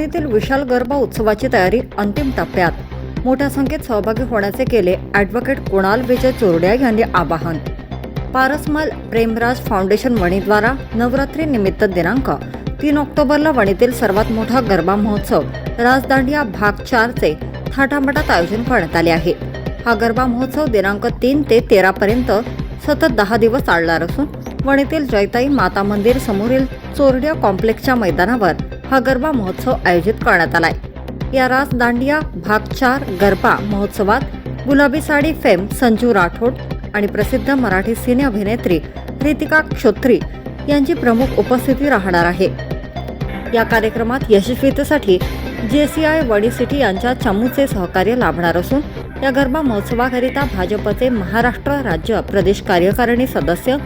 वणीतील विशाल गरबा उत्सवाची तयारी अंतिम टप्प्यात. मोठ्या संख्येत सहभागी होण्याचे केले ॲडव्होकेट कुणाल विजय चोरड्या यांनी आवाहन. पारसमल प्रेमराज फाउंडेशन वणीद्वारा नवरात्री निमित्त दिनांक तीन ऑक्टोबरला वणीतील सर्वात मोठा गरबा महोत्सव राजदांडिया भाग चारचे थाटामाटात आयोजन करण्यात आले आहे. हा गरबा महोत्सव दिनांक तीन ते तेरा पर्यंत सतत दहा दिवस चालणार असून वणीतील जैताई माता मंदिर समोरील चोरड्या कॉम्प्लेक्सच्या मैदानावर हा गरबा महोत्सव आयोजित करण्यात आलाय. या रास दांडिया भाग चार गरबा महोत्सवात गुलाबी साडी फेम संजू राठोड आणि प्रसिद्ध मराठी सिने अभिनेत्री रितिका क्षोत्री यांची प्रमुख उपस्थिती राहणार आहे. या कार्यक्रमात यशस्वीतेसाठी जेसीआय वडी सिटी यांच्या चमूचे सहकार्य लाभणार असून या गरबा महोत्सवाकरिता भाजपचे महाराष्ट्र राज्य प्रदेश कार्यकारिणी सदस्य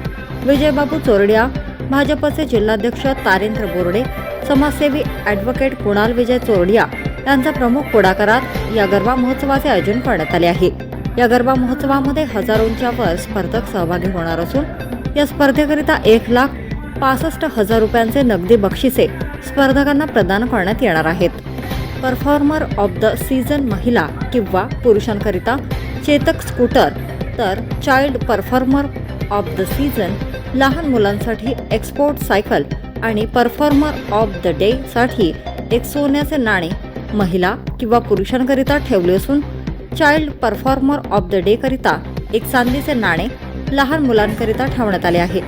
विजयबाबू चोरडिया भाजपचे जिल्हाध्यक्ष तारेंद्र बोर्डे समाजसेवी ॲडव्होकेट कुणाल विजय चोरडिया यांच्या प्रमुख पुढाकारात या गरबा महोत्सवाचे आयोजन करण्यात आले आहे. या गरबा महोत्सवामध्ये हजारोंच्या वर स्पर्धक सहभागी होणार असून या स्पर्धेकरिता एक लाख पासष्ट हजार रुपयांचे नगदी बक्षिसे स्पर्धकांना प्रदान करण्यात येणार आहेत. परफॉर्मर ऑफ द सीझन महिला किंवा पुरुषांकरिता चेतक स्कूटर तर child performer of the season लहान मुलांसाठी एक्सपोर्ट सायकल आणि परफॉर्मर ऑफ द डे साठी एक सोन्याचे नाणे महिला किंवा पुरुषांकरिता ठेवले असून child performer of the day करिता एक चांदीचे नाणे लहान मुलांकरिता ठेवण्यात आले आहे.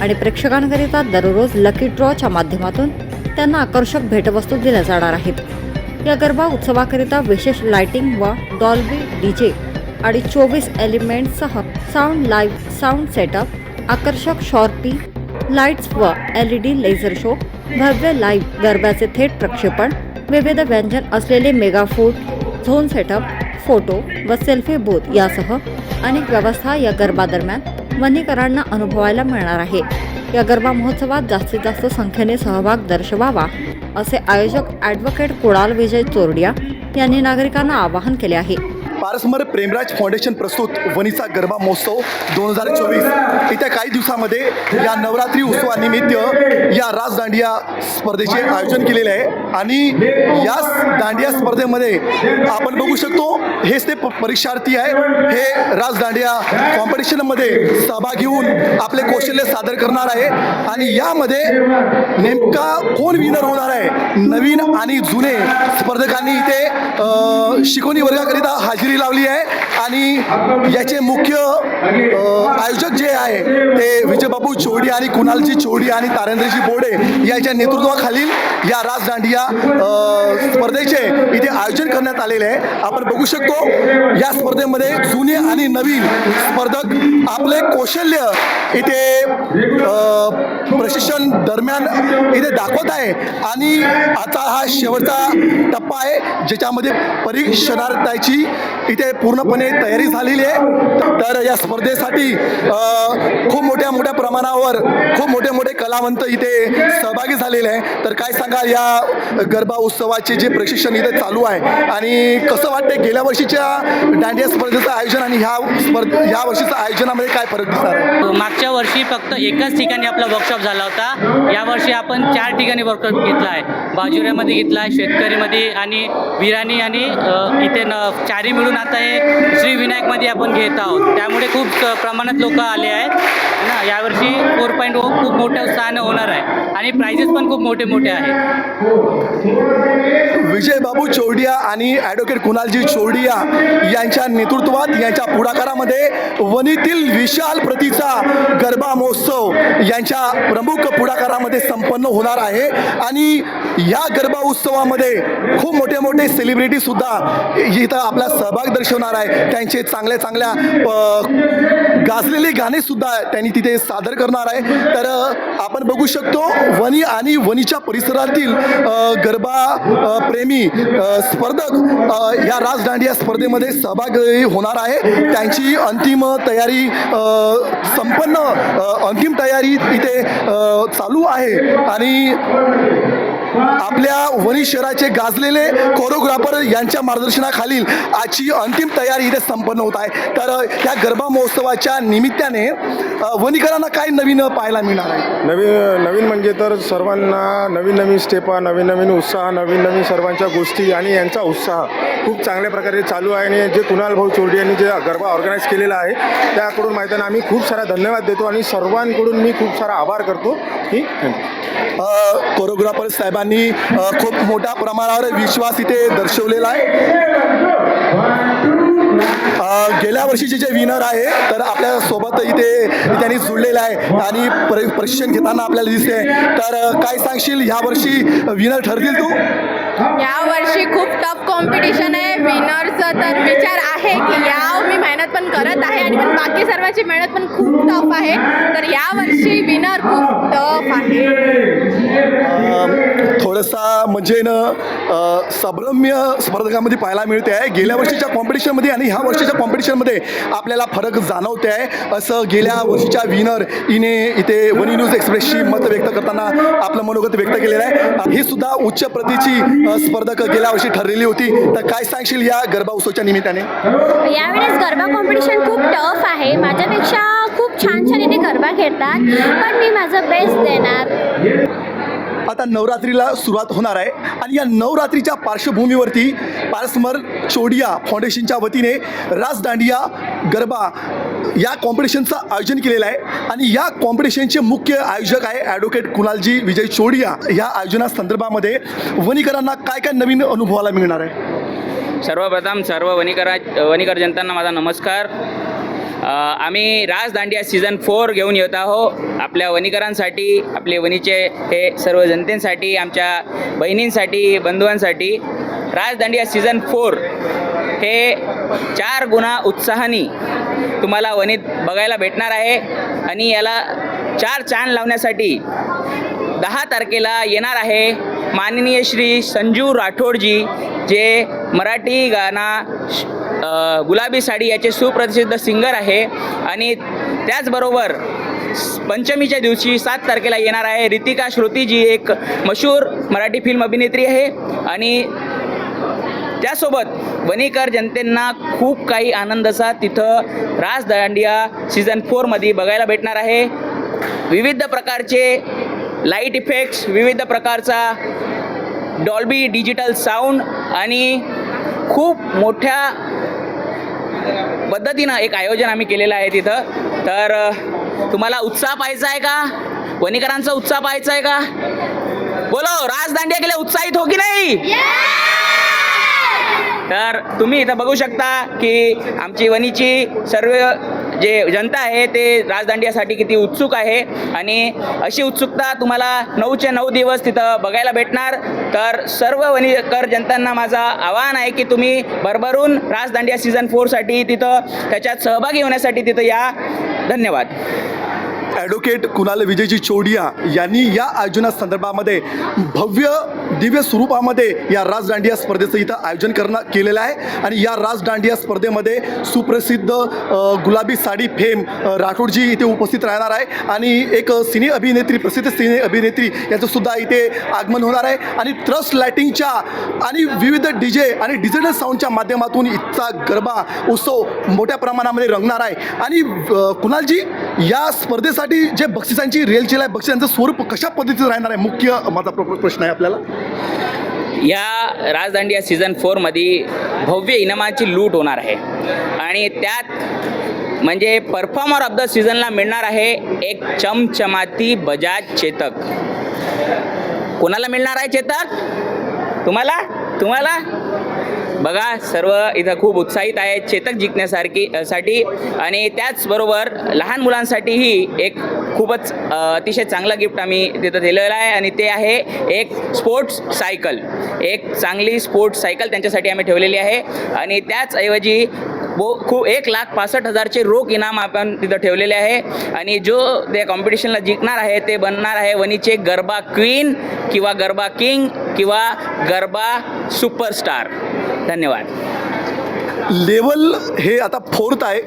आणि प्रेक्षकांकरिता दररोज लकी ड्रॉच्या माध्यमातून त्यांना आकर्षक भेटवस्तू दिल्या जाणार आहेत. या गरबा उत्सवाकरिता विशेष लाइटिंग व डॉल्बी डीजे आणि चोवीस एलिमेंटसह साऊंड लाईव्ह साऊंड सेटअप आकर्षक शॉर्पी लाईट्स व L E D laser show भव्य लाईव्ह गरब्याचे थेट प्रक्षेपण विविध व्यंजन असलेले mega food zone setup photo व सेल्फी बूथ यासह अनेक व्यवस्था या गरबादरम्यान वनीकरांना अनुभवायला मिळणार आहे. या गरबा महोत्सवात जास्तीत जास्त संख्येने सहभाग दर्शवावा असे आयोजक ॲडव्होकेट कुणाल विजय चोरडिया यांनी नागरिकांना आवाहन केले आहे. पारसमर प्रेमराज फाउंडेशन प्रस्तुत वनीचा गरबा महोत्सव दोन हजार चोवीस. येत्या काही दिवसामध्ये या नवरात्री उत्सवानिमित्त या रास दांडिया स्पर्धेचे आयोजन केलेले आहे. आणि या दांडिया स्पर्धेमध्ये आपण बघू शकतो हेच ते परीक्षार्थी आहे. हे रास दांडिया कॉम्पिटिशनमध्ये सहभाग घेऊन आपले कौशल्य सादर करणार आहे. आणि यामध्ये नेमका कोण विनर होणार आहे? नवीन आणि जुने स्पर्धकांनी इथे शिकवणी वर्गाकरिता हजेरी लावली आहे आणि याचे मुख्य आयोजक जे आहे ते विजयबाबू चोडी आणि कुणालजी चोडी आणि तारेंद्रजी बोडे याच्या नेतृत्वाखालील या राजदांडिया स्पर्धेचे इथे आयोजन करण्यात आलेले आहे. आपण बघू शकतो या स्पर्धेमध्ये जुने आणि नवीन स्पर्धक आपले कौशल्य इथे प्रशिक्षण दरम्यान इथे दाखवत आहे. आणि आता हा शेवटचा टप्पा आहे ज्याच्यामध्ये परीक्षणार्थाची इथे पूर्णपणे तयारी झालेली आहे. तर या स्पर्धेसाठी खूप मोठ्या मोठ्या प्रमाणावर खूप मोठे मोठे कलावंत इथे सहभागी झालेले आहे तर काय सांगाल या गरबा उत्सवाचे जे प्रशिक्षण इथे चालू आहे? आणि कसं वाटतं गेल्या वर्षीच्या दांडिया स्पर्धेचं आयोजन आणि ह्या स्पर्ध ह्या वर्षीच्या आयोजनामध्ये काय फरक दिसणार? हो, मागच्या वर्षी फक्त एकाच ठिकाणी आपला वर्कशॉप झाला होता. यावर्षी आपण चार ठिकाणी वर्कशॉप घेतला आहे. बाजुऱ्यामध्ये घेतला आहे शेतकरीमध्ये आणि विराणी आणि इथे न चारी मिळून आता हे श्री विनायकमध्ये आपण घेत आहोत. त्यामुळे खूप प्रमाणात लोक आले आहेत. ना यावर्षी फोर पॉईंट ओ खूप मोठ्या उत्साहाने होणार आहे. आणि प्राइजेस पण खूप मोठे मोठे आहेत. विजय बाबू चोरडिया आणि ॲडव्होकेट कुणालजी चोरडिया यांच्या नेतृत्वात यांच्या पुढाकारामध्ये वनीतील विशाल प्रतीचा गरबा महोत्सव यांच्या प्रमुख पुढाकारामध्ये संपन्न होणार आहे. आणि या गरबा उत्सवामध्ये खूप मोठे मोठे सेलिब्रिटी सुद्धा इथं आपला सहभाग दर्शवणार आहे. त्यांचे चांगल्या चांगल्या गाजलेले गाणे सुद्धा त्यांनी तिथे सादर करणार आहे. तर आपण बघू शकतो वनी आणि वनीच्या परिसरातील गरबा प्रेमी स्पर्धक या राज दांडिया स्पर्धेमध्ये सहभागी होणार आहे. त्यांची अंतिम तयारी संपन्न अंतिम तयारी इथे चालू आहे. आणि आपल्या वणी शहराचे गाजलेले कोरिओग्राफर यांच्या मार्गदर्शनाखालील आजची अंतिम तयारी इथे संपन्न होत आहे. तर या गरबा महोत्सवाच्या निमित्ताने वणीकरांना काय नवीन पाहायला मिळणार आहे? नवीन नवीन म्हणजे तर सर्वांना नवीन नवीन स्टेपा नवीन नवीन उत्साह नवीन नवीन सर्वांच्या गोष्टी आणि यांचा उत्साह खूप चांगल्या प्रकारे चालू आहे आणि जे कुणाल भाऊ चोरडी यांनी जे गरबा ऑर्गनाईज केलेला आहे त्याकडून माहिती आम्ही खूप सारा धन्यवाद देतो आणि सर्वांकडून मी खूप सारा आभार करतो. की कोरिओग्राफर साहेबांनी अ, खूप मोठ्या प्रमाणावर विश्वास इथे दर्शवलेला आहे. गेल्या वर्षीचे जे विनर आहे तर आपल्यासोबत इथे त्यांनी जुळलेलं आहे आणि प्र- प्रशिक्षण घेताना आपल्याला दिसते तर काय सांगशील ह्या वर्षी विनर ठरतील तू? या वर्षी खूप टफ कॉम्पिटिशन आहे. विनरचा तर विचार आहे की या मी मेहनत पण करत आहे आणि पण बाकी सर्वांची मेहनत पण खूप टफ आहे. तर या वर्षी विनर खूप टफ आहे. थोडासा म्हणजे ना सबरम्य स्पर्धकामध्ये पाहायला मिळते आहे गेल्या वर्षीच्या कॉम्पिटिशनमध्ये आणि ह्या वर्षीच्या कॉम्पिटिशनमध्ये आपल्याला फरक जाणवते आहे असं गेल्या वर्षीच्या विनर इने इथे वनी न्यूज एक्सप्रेसची मत व्यक्त करताना आपलं मनोगत व्यक्त केलेलं आहे. ही सुद्धा उच्च प्रतीची स्पर्धक गेल्या वर्षी ठरलेली होती. तर काय सांगशील या गरबा उत्सवच्या निमित्ताने? यावेळेस गरबा कॉम्पिटिशन खूप टफ आहे. माझ्यापेक्षा खूप छान छान इथे गरबा खेळतात. पण मी माझं बेस्ट देणार. आता नवरात्रीला सुरुवात होणार आहे. आणि या नवरात्रीच्या पार्श्वभूमीवरती पारसमर चोडिया फाउंडेशनच्या वतीने राजदांडिया गरबा या कॉम्पिटिशनचं आयोजन केलेलं आहे. आणि या कॉम्पिटिशनचे मुख्य आयोजक आहे ॲडव्होकेट कुणालजी विजय चोडिया. या आयोजनासंदर्भामध्ये वनीकरांना काय काय नवीन अनुभवाला मिळणार आहे? सर्वप्रथम सर्व वणीकरा वनीकर जनतांना माझा नमस्कार. आम्ही राज दांडिया सीझन फोर घेऊन येत आहो आपल्या वणीकरांसाठी आपले वणीचे हे सर्व जनतेसाठी आमच्या बहिणींसाठी बंधुवांसाठी राज दांडिया सीझन फोर हे चार गुणा उत्साहाने तुम्हाला वणीत बघायला भेटणार आहे आणि याला चार चांद लावण्यासाठी दहा तारखेला येणार आहे माननीय श्री संजू राठोडजी जे मराठी गाणा श- गुलाबी साडी याचे सुप्रसिद्ध सिंगर आहे. आणि त्याचबरोबर पंचमीच्या दिवशी सात तारखेला येणार आहे रितिका श्रुतीजी एक मशहूर मराठी फिल्म अभिनेत्री आहे. आणि त्यासोबत वणीकर जनतेंना खूप काही आनंदाचा तिथं रास दांडिया सीझन फोरमध्ये बघायला भेटणार आहे. विविध प्रकारचे लाइट इफेक्ट्स विविध प्रकारचा डॉल्बी डिजिटल साऊंड आणि खूप मोठ्या पद्धतीनं एक आयोजन आम्ही केलेलं आहे तिथं. तर तुम्हाला उत्साह पाहायचा आहे का? वणीकरांचा उत्साह पाहायचा आहे का? बोलो राज दांडिया केले उत्साहित हो की नाही? तर तुम्ही इथं बघू शकता की आमची वणीची सर्व जे जनता आहे ते राजदांडियासाठी किती उत्सुक आहे. आणि अशी उत्सुकता तुम्हाला नऊचे नऊ दिवस तिथं बघायला भेटणार. तर सर्व वणीकर जनतांना माझं आवाहन आहे की तुम्ही भरभरून राजदांडिया सीझन फोरसाठी तिथं त्याच्यात सहभागी होण्यासाठी तिथं या. धन्यवाद. ॲडव्होकेट कुणाल विजयजी चोडिया यांनी या आयोजनासंदर्भामध्ये भव्य दिव्य स्वरूपामध्ये या राजदांडिया स्पर्धेचं इथं आयोजन करणं केलेलं आहे. आणि या राजदांडिया स्पर्धेमध्ये सुप्रसिद्ध गुलाबी साडी फेम राठोडजी इथे उपस्थित राहणार आहे. आणि एक सिने अभिनेत्री प्रसिद्ध सिने अभिनेत्री यांचं सुद्धा इथे आगमन होणार आहे. आणि ट्रस्ट लायटिंगच्या आणि विविध डी जे आणि डिजिटल साऊंडच्या माध्यमातून इथचा गरबा उत्सव मोठ्या प्रमाणामध्ये रंगणार आहे. आणि कुणालजी या स्पर्धेसाठी जे बक्षिसांची रेलचेल आहे बक्षिसांचं स्वरूप कशा पद्धतीचं राहणार आहे? मुख्य माझा प्रश्न आहे आपल्याला. या राजदांडिया सीझन फोरमध्ये भव्य इनामाची लूट होणार आहे. आणि त्यात म्हणजे परफॉर्मर ऑफ द सीझनला मिळणार आहे एक चमचमाती बजाज चेतक. कोणाला मिळणार आहे चेतक? तुम्हाला? तुम्हाला? बघा सर्व इथं खूप उत्साहित आहे चेतक जिंकण्यासारखी साठी. आणि त्याचबरोबर लहान मुलांसाठीही एक खूपच अतिशय चांगलं गिफ्ट आम्ही तिथं दिलेलं आहे आणि ते आहे एक स्पोर्ट्स सायकल. एक चांगली स्पोर्ट्स सायकल त्यांच्यासाठी आम्ही ठेवलेली आहे आणि त्याचऐवजी बो खूप एक लाख पासष्ट हजारचे रोख इनाम आपण तिथं ठेवलेले आहे आणि जो त्या कॉम्पिटिशनला जिंकणार आहे ते बनणार आहे वणीचे गरबा क्वीन किंवा गरबा किंग किंवा गरबा सुपरस्टार धन्यवाद. लेवल हे आता फोर्थ आहे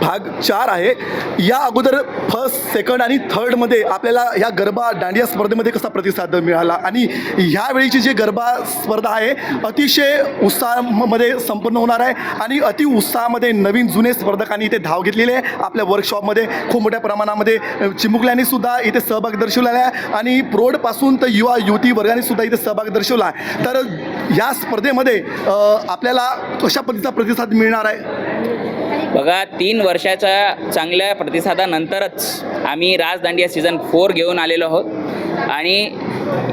भाग चार आहे. या अगोदर फर्स्ट सेकंड आणि थर्डमध्ये आपल्याला ह्या गरबा दांडिया स्पर्धेमध्ये कसा प्रतिसाद मिळाला? आणि ह्यावेळीची जी गरबा स्पर्धा आहे अतिशय उत्साहामध्ये संपन्न होणार आहे. आणि अति उत्साहामध्ये नवीन जुने स्पर्धकांनी इथे धाव घेतलेली आहे. आपल्या वर्कशॉपमध्ये खूप मोठ्या प्रमाणामध्ये चिमुकल्यांनी सुद्धा इथे सहभाग दर्शवलेला आहे. आणि प्रौढपासून तर युवा युवती वर्गाने सुद्धा इथे सहभाग दर्शवला आहे. तर या स्पर्धेमध्ये आपल्याला कशा पद्धतीचा प्रतिसाद मिळणार आहे? बघा तीन वर्षाच्या चांगल्या प्रतिसादानंतरच आम्ही राजदांडिया सीझन फोर घेऊन आलेलो आहोत. आणि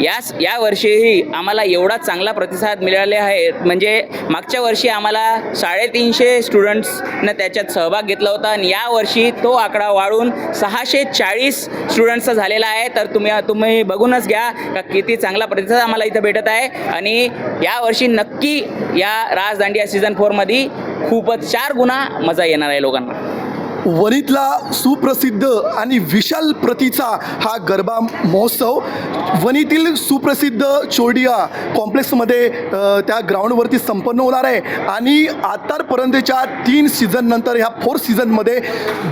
याच या वर्षीही आम्हाला एवढा चांगला प्रतिसाद मिळाले आहे. म्हणजे मागच्या वर्षी आम्हाला साडेतीनशे स्टुडंट्सनं त्याच्यात सहभाग घेतला होता आणि यावर्षी तो आकडा वाढून सहाशे चाळीस स्टुडंट्सचा झालेला आहे. तर तुम्ही तुम्ही बघूनच घ्या का किती चांगला प्रतिसाद आम्हाला इथं भेटत आहे. आणि यावर्षी नक्की या राजदांडिया सीझन फोरमध्ये खूपच चार गुणा मजा येणार आहे लोकांना. वणीतला सुप्रसिद्ध आणि विशाल प्रतीचा हा गरबा महोत्सव. वणीतील सुप्रसिद्ध चोरडिया कॉम्प्लेक्समध्ये त्या ग्राउंडवरती संपन्न होणार आहे. आणि आतापर्यंतच्या तीन सीझननंतर ह्या फोर्थ सीझनमध्ये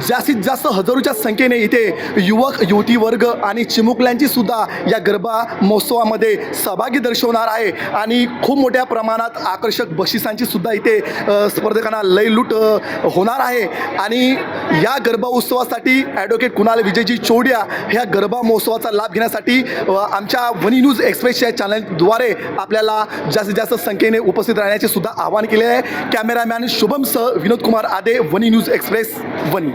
जास्तीत जास्त हजारोच्या संख्येने इथे युवक युवती वर्ग आणि चिमुकल्यांची सुद्धा या गरबा महोत्सवामध्ये सहभागी दर्शवणार आहे. आणि खूप मोठ्या प्रमाणात आकर्षक बक्षिसांची सुद्धा इथे स्पर्धकांना लयलूट होणार आहे. आणि या गरबा उत्सवासाठी ॲडव्होकेट कुणाल विजयजी चोडिया ह्या गरबा महोत्सवाचा लाभ घेण्यासाठी आमच्या वनी न्यूज एक्सप्रेस या चॅनलद्वारे आपल्याला जास्तीत जास्त संख्येने उपस्थित राहण्याचे सुद्धा आवाहन केले आहे. कॅमेरामॅन शुभम सह विनोद कुमार आदे वनी न्यूज एक्सप्रेस वनी.